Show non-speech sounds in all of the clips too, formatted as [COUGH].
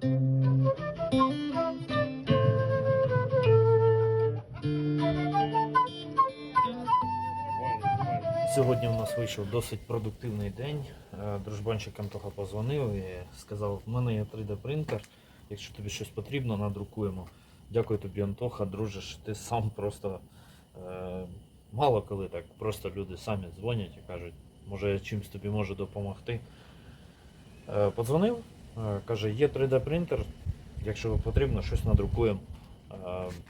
Сьогодні у нас вийшов досить продуктивний день. Е, Дружбанчик Антоха позвонив і сказав, в мене є 3D принтер, якщо тобі щось потрібно, надрукуємо. Дякую тобі, Антоха, друже, ти сам просто е, мало коли так, просто люди самі дзвонять і кажуть, може я чимось тобі можу допомогти. Е, подзвонив, каже, є 3D принтер, якщо потрібно, щось надрукуємо. Е,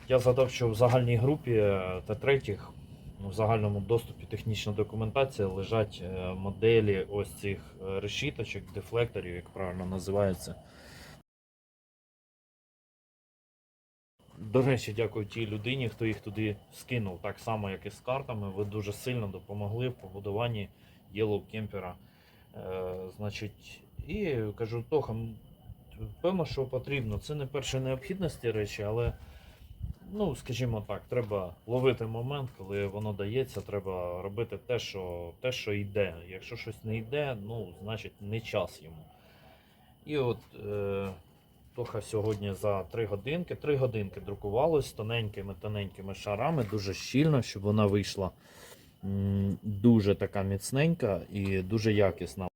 я згадав, що в загальній групі е, Т3 в загальному доступі технічна документація лежать е, моделі ось цих е, решіточок, дефлекторів, як правильно називається. До речі, дякую тій людині, хто їх туди скинув, так само, як і з картами. Ви дуже сильно допомогли в побудуванні Yellow. Е, значить, і кажу, Тоха, певно, що потрібно. Це не першої необхідності речі, але ну, скажімо так, треба ловити момент, коли воно дається, треба робити те, що, те, що йде. Якщо щось не йде, ну, значить не час йому. І от е, Тоха сьогодні за 3 годинки, 3 годинки друкувалось тоненькими тоненькими шарами, дуже щільно, щоб вона вийшла дуже така міцненька і дуже якісна.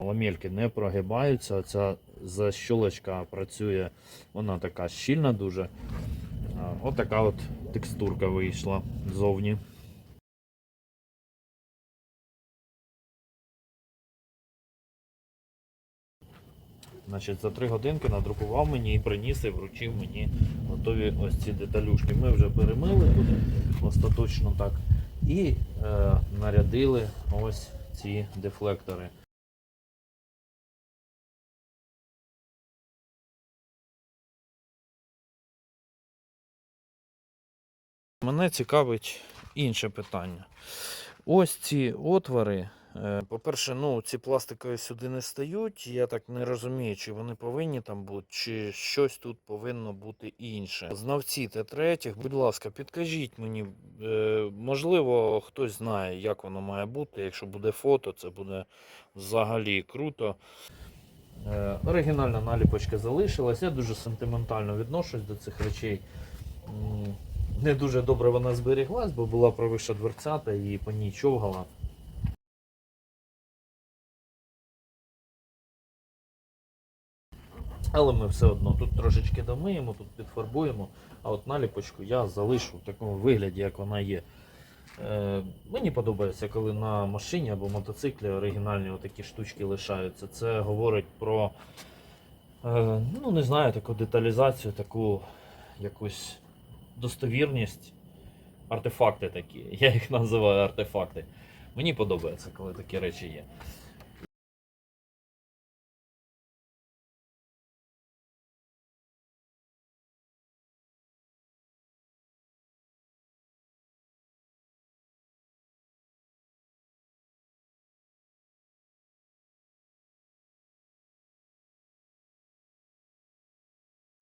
Ламельки не прогибаються, ця защолочка працює, вона така щільна дуже. От така от текстурка вийшла ззовні. Значить, за 3 годинки надрукував мені і приніс і вручив мені готові ось ці деталюшки. Ми вже перемили тут остаточно так. І е, нарядили ось ці дефлектори. Мене цікавить інше питання. Ось ці отвори. е, По-перше, ну, ці пластикові сюди не стають. Я так не розумію, чи вони повинні там бути, чи щось тут повинно бути інше. Знавці Т3, будь ласка, підкажіть мені, е, можливо, хтось знає, як воно має бути. Якщо буде фото, це буде взагалі круто. Е, Оригінальна наліпочка залишилась. Я дуже сентиментально відношусь до цих речей. Не дуже добре вона зберіглась, бо була правиша дверцята і по ній човгала. Але ми все одно тут трошечки домиємо, тут підфарбуємо, а от наліпочку я залишу в такому вигляді, як вона є. Е, мені подобається, коли на машині або мотоциклі оригінальні такі штучки лишаються. Це говорить про, е, ну не знаю, таку деталізацію, таку якусь достовірність. Артефакти такі. [LAUGHS] Я їх називаю артефакти. Мені подобається, коли такі речі є.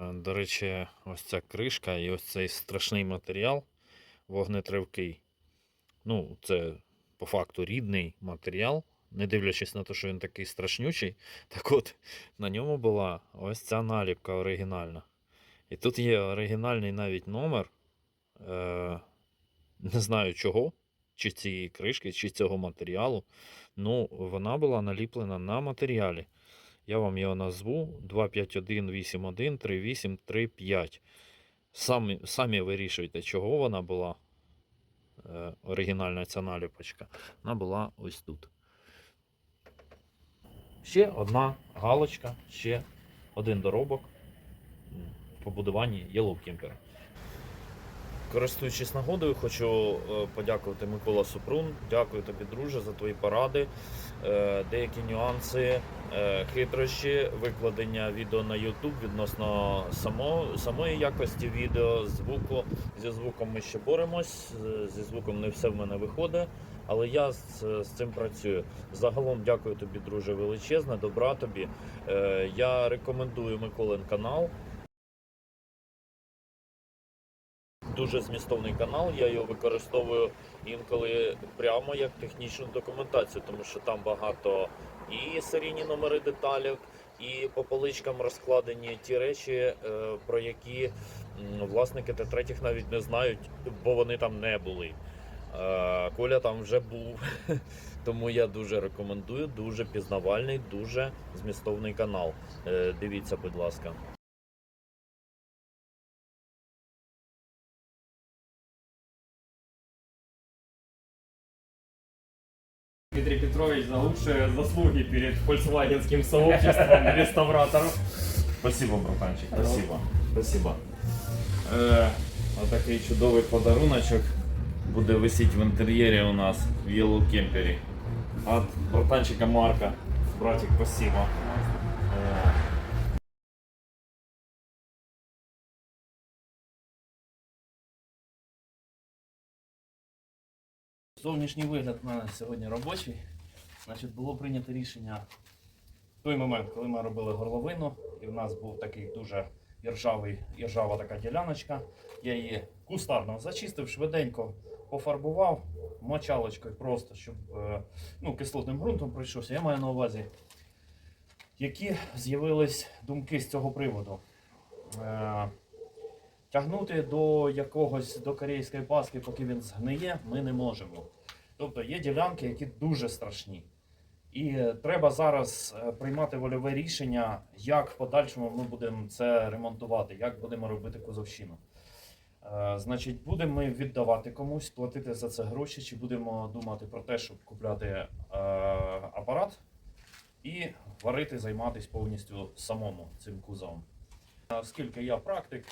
До речі, ось ця кришка і ось цей страшний матеріал вогнетривкий. Ну, це по факту рідний матеріал, не дивлячись на те, що він такий страшнючий. Так от, на ньому була ось ця наліпка оригінальна. І тут є оригінальний навіть номер. Е, не знаю чого, чи цієї кришки, чи цього матеріалу. Ну, вона була наліплена на матеріалі. Я вам його назву 251813835. Самі, самі вирішуйте, чого вона була. Е, оригінальна ця наліпочка. Вона була ось тут. Ще одна галочка, ще один доробок в побудуванні Yellow Camper. Користуючись нагодою, хочу е, подякувати Микола Супрун. Дякую тобі, друже, за твої поради, е, деякі нюанси, е, хитрощі, викладення відео на YouTube відносно само, самої якості відео, звуку. Зі звуком ми ще боремось. Зі звуком не все в мене виходить, але я з, з цим працюю. Загалом дякую тобі, друже, величезне, добра тобі. Я рекомендую Миколин канал. Дуже змістовний канал. Я його використовую інколи прямо як технічну документацію, тому що там багато і серійні номери деталів, і по поличкам розкладені ті речі, е, про які власники Т3 навіть не знають, бо вони там не були. Е, Коля там вже був. [LAUGHS] Тому я дуже рекомендую, дуже пізнавальний, дуже змістовний канал. Е, Дивіться, будь ласка. Дмитрий Петрович за лучшие заслуги перед фольксвагенским сообществом реставраторов. Спасибо, братанчик, спасибо. Спасибо. Е, отакий чудовий подаруночок буде висіти в інтер'єрі у нас в Yellow Кемпері. От братанчика Марка. Братик, спасибо. Зовнішній вигляд у мене сьогодні робочий. Значить, було прийнято рішення в той момент, коли ми робили горловину, і в нас був такий дуже іржавий, іржава така діляночка. Я її кустарно зачистив, швиденько пофарбував мочалочкою просто, щоб е, ну, кислотним ґрунтом пройшовся. Я маю на увазі, які з'явились думки з цього приводу. Е, Тягнути до якогось до корейської паски, поки він згниє, ми не можемо. Тобто є ділянки, які дуже страшні. І е, треба зараз е, приймати вольове рішення, як в подальшому ми будемо це ремонтувати, як будемо робити кузовщину. Е, Значить, будемо ми віддавати комусь, платити за це гроші, чи будемо думати про те, щоб купляти апарат і варити, займатися повністю самому цим кузовом. Оскільки я практик,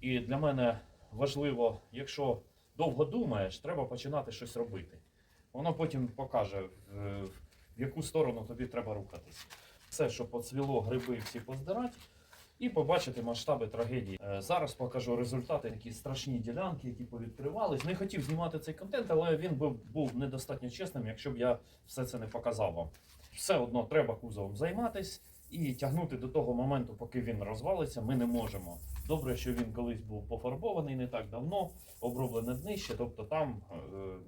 і для мене важливо, якщо довго думаєш, треба починати щось робити. Воно потім покаже, в, яку сторону тобі треба рухатись. Все, що поцвіло, гриби всі поздирати, і побачити масштаби трагедії. Е, Зараз покажу результати, такі страшні ділянки, які повідкривались. Не хотів знімати цей контент, але він би був недостатньо чесним, якщо б я все це не показав вам. Все одно треба кузовом займатись і тягнути до того моменту, поки він розвалиться, ми не можемо. Добре, що він колись був пофарбований не так давно, оброблене днище, тобто там е,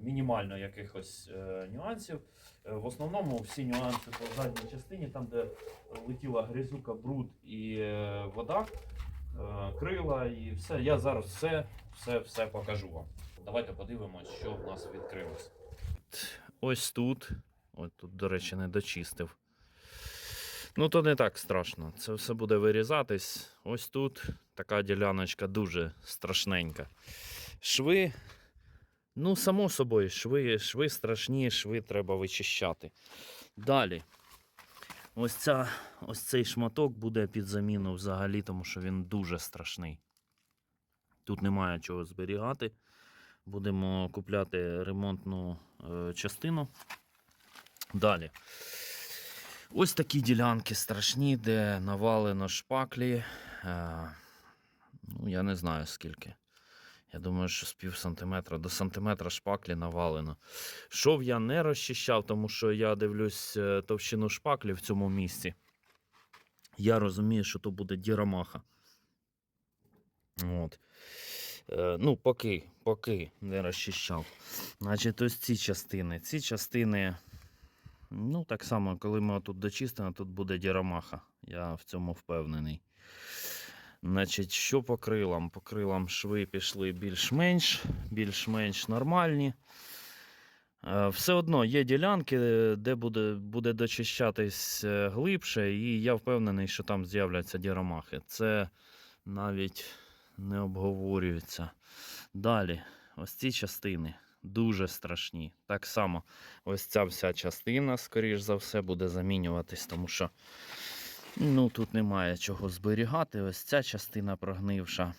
мінімально якихось е, нюансів. Е, в основному всі нюанси по задній частині, там, де летіла грязюка, бруд і е, вода, е, крила і все. Я зараз все, все, все покажу вам. Давайте подивимось, що в нас відкрилось. Ось тут. Ось тут, до речі, не дочистив. Ну, то не так страшно. Це все буде вирізатись. Ось тут така діляночка дуже страшненька. Шви. Ну, само собою, шви, шви страшні, шви треба вичищати. Далі. Ось, ця, ось цей шматок буде під заміну взагалі, тому що він дуже страшний. Тут немає чого зберігати. Будемо купляти ремонтну е, частину. Далі. Ось такі ділянки страшні, де навалено шпаклі. Е, ну, я не знаю скільки. Я думаю, що з пів сантиметра до сантиметра шпаклі навалено. Шов я не розчищав, тому що я дивлюсь е, товщину шпаклі в цьому місці. Я розумію, що то буде дірамаха. От. Е, ну, поки, поки не розчищав. Значить, ось ці частини. Ці частини, ну, так само, коли ми тут дочистимо, тут буде дірамаха. Я в цьому впевнений. Значить, що по крилам? По крилам шви пішли більш-менш, більш-менш нормальні. Е, Все одно є ділянки, де буде, буде дочищатись е, глибше, і я впевнений, що там з'являться дірамахи. Це навіть не обговорюється. Dалі, ось ці частини дуже страшні. Так само, ось ця вся частина, скоріш за все, буде замінюватись, тому що ну, тут немає чого зберігати. Ось ця частина прогнивша.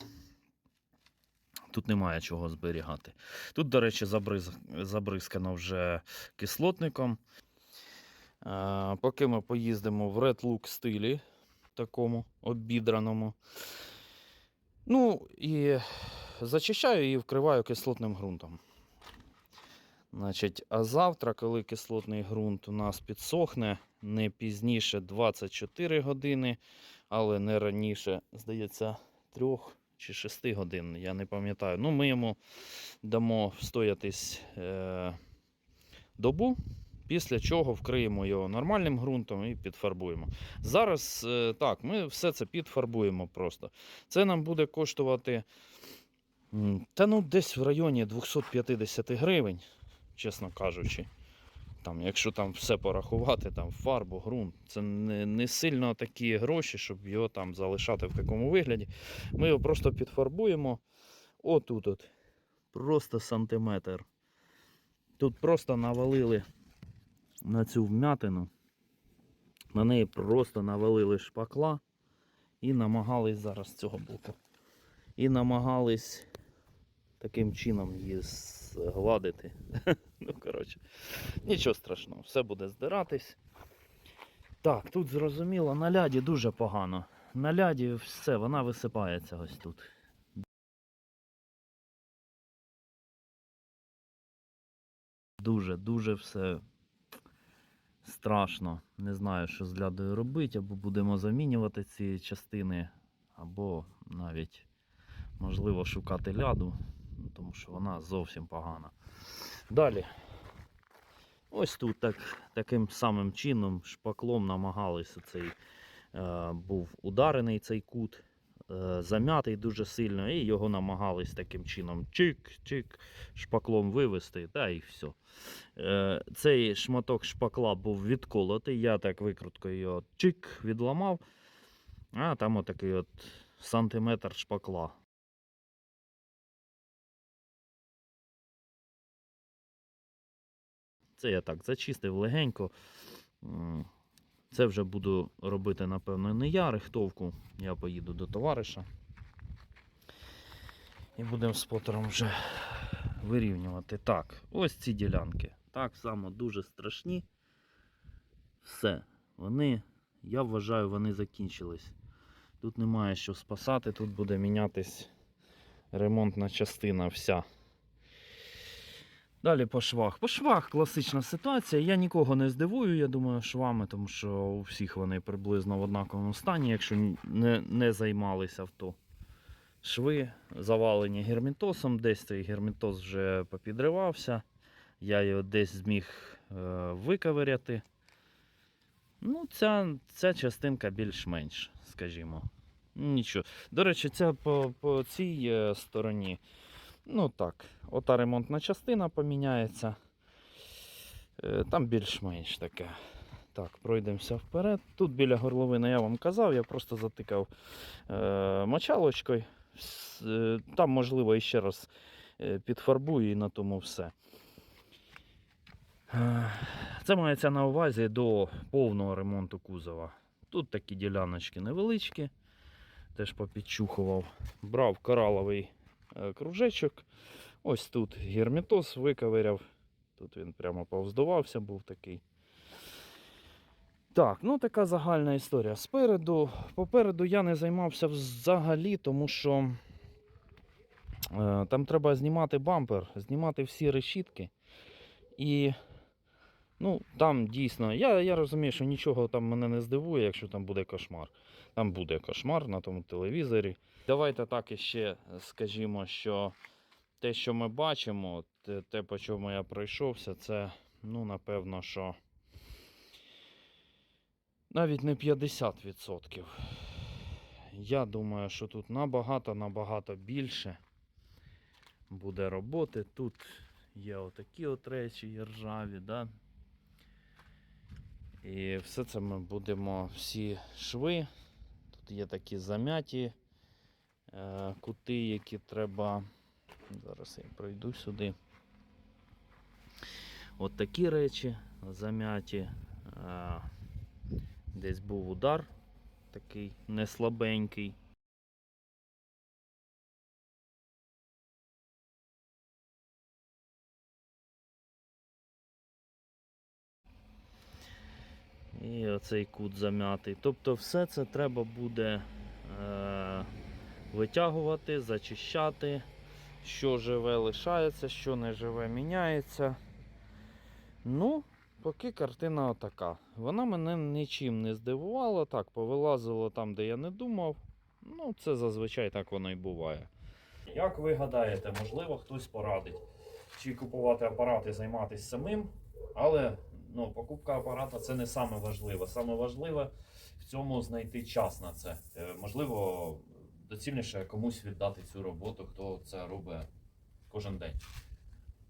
Тут немає чого зберігати. Тут, до речі, забриз... забризкано вже кислотником. А, поки ми поїздимо в Red Look стилі, такому обідраному. Ну і зачищаю і вкриваю кислотним ґрунтом. Значить, а завтра, коли кислотний ґрунт у нас підсохне, не пізніше 24 години, але не раніше, здається, 3 чи 6 годин, я не пам'ятаю. Ну, ми йому дамо встоятись е, добу, після чого вкриємо його нормальним ґрунтом і підфарбуємо. Зараз е, так, ми все це підфарбуємо просто. Це нам буде коштувати та ну, десь в районі 250 гривень, чесно кажучи. Там, якщо там все порахувати, там фарбу, ґрунт, це не, не сильно такі гроші, щоб його там залишати в такому вигляді. Ми його просто підфарбуємо. Отут от. Просто сантиметр. Тут просто навалили на цю вмятину. На неї просто навалили шпакла і намагались зараз цього боку. І намагались таким чином її згладити. [LAUGHS] ну, коротше, нічого страшного, все буде здиратись. Так, тут зрозуміло, на ляді дуже погано. На ляді все, вона висипається ось тут. Дуже, дуже все страшно. Не знаю, що з лядою робити, або будемо замінювати ці частини, або навіть можливо шукати ляду, тому що вона зовсім погана. Далі. Ось тут так, таким самим чином шпаклом намагалися цей е, був ударений цей кут, е, зам'ятий дуже сильно, і його намагались таким чином чик-чик шпаклом вивести, та і все. Е, цей шматок шпакла був відколотий, я так викруткою його чик відламав, а там отакий от сантиметр шпакла. Це я так зачистив легенько. Це вже буду робити, напевно, не я, рихтовку. Я поїду до товариша. І будемо з потером вже вирівнювати. Так, ось ці ділянки. Так само дуже страшні. Все. Вони, я вважаю, вони закінчились. Тут немає що спасати, тут буде мінятись ремонтна частина вся. Далі по швах. По швах класична ситуація. Я нікого не здивую, я думаю, швами, тому що у всіх вони приблизно в однаковому стані, якщо не, не займалися авто. Шви завалені гермітосом, десь цей гермітос вже попідривався. Я його десь зміг е, виковиряти. Ну, ця, ця частинка більш-менш, скажімо. Нічого. До речі, ця по, по цій е, стороні. Ну так, ота ремонтна частина поміняється. Е, Там більш-менш таке. Так, пройдемося вперед. Тут біля горловини я вам казав, я просто затикав е, мочалочкою. Е, Там, можливо, іще раз е, підфарбую і на тому все. Це мається на увазі до повного ремонту кузова. Тут такі діляночки невеличкі, теж попідчухував. Брав кораловий кружечок. Ось тут герметоз виковиряв. Тут він прямо повздувався, був такий. Так, ну така загальна історія. Спереду, попереду я не займався взагалі, тому що е, там треба знімати бампер, знімати всі решітки. І ну, там дійсно, я, я розумію, що нічого там мене не здивує, якщо там буде кошмар. Там буде кошмар на тому телевізорі. Давайте так іще скажімо, що те, що ми бачимо, те, по чому я пройшовся, це, ну, напевно, що навіть не 50%. Я думаю, що тут набагато-набагато більше буде роботи. Тут є отакі от речі, ржаві, да? І все це ми будемо, всі шви. Тут є такі зам'яті е, кути, які треба. Зараз я пройду сюди. От такі речі зам'яті. Е, Десь був удар такий не слабенький. І оцей кут зам'ятий. Тобто все це треба буде е, витягувати, зачищати. Що живе лишається, що не живе міняється. Ну, поки картина отака. Вона мене нічим не здивувала. Так, повилазило там, де я не думав. Ну, це зазвичай так воно і буває. Як ви гадаєте, можливо, хтось порадить, чи купувати апарат і займатися самим, але ну, покупка апарата це не саме важливе. Саме важливе в цьому знайти час на це. Е, Можливо, доцільніше комусь віддати цю роботу, хто це робить кожен день.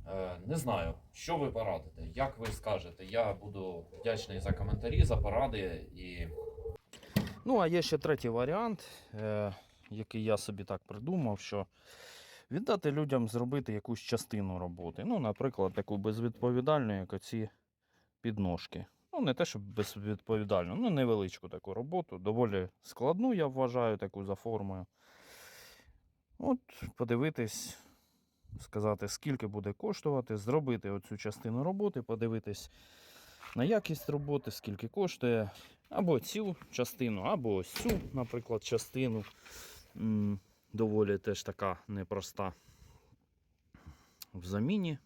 Е, Не знаю, що ви порадите, як ви скажете. Я буду вдячний за коментарі, за поради і Ну, а є ще третій варіант, е, який я собі так придумав, що віддати людям зробити якусь частину роботи. Ну, наприклад, таку безвідповідальну, як оці підножки. Ну, не те, щоб безвідповідальну, ну невеличку таку роботу. Доволі складну, я вважаю, таку за формою. От, подивитись, сказати, скільки буде коштувати, зробити оцю частину роботи, подивитись на якість роботи, скільки коштує. Або цю частину, або ось цю, наприклад, частину. Доволі теж така непроста в заміні.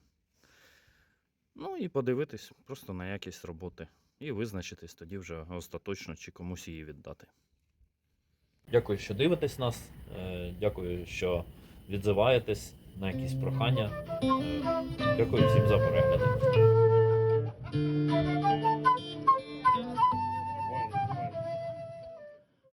Ну і подивитись просто на якість роботи. І визначитись тоді вже остаточно, чи комусь її віддати. Дякую, що дивитесь нас. Е, Дякую, що відзиваєтесь на якісь прохання. Дякую всім за перегляд.